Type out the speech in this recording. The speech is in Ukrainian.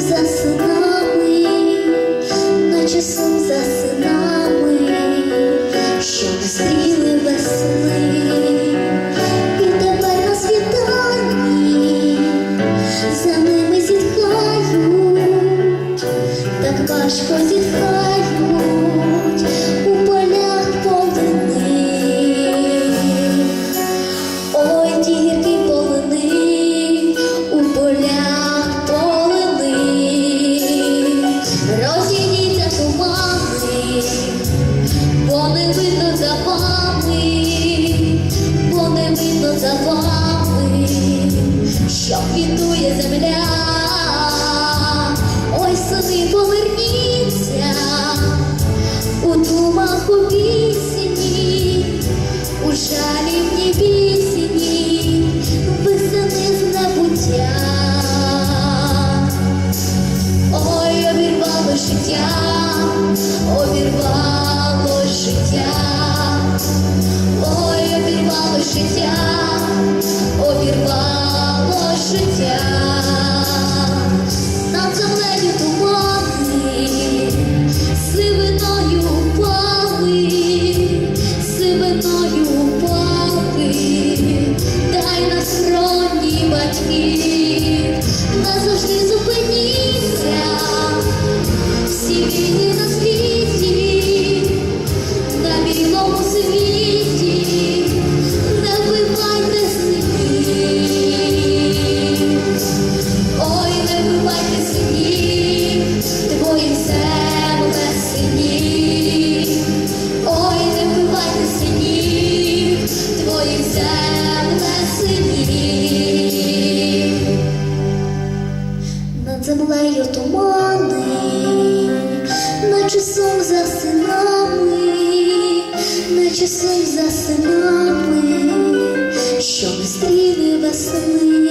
за синами, наче сум за синами, що стріли весни, і тепер на світанні за ними зітхають, так важко зітхають. Не за вами, що квітує земля. Ой, сини, поверніться у думах у пісні, у жалібній пісні, весени з небуття. Ой, обірвало життя, обірвало життя, ой, обірвало життя, життя. Над землею тумани, сивиною впали, сивиною впали, дай на схроні батьків, назавжди засинали, наче сон засинали, що ми стріли весни.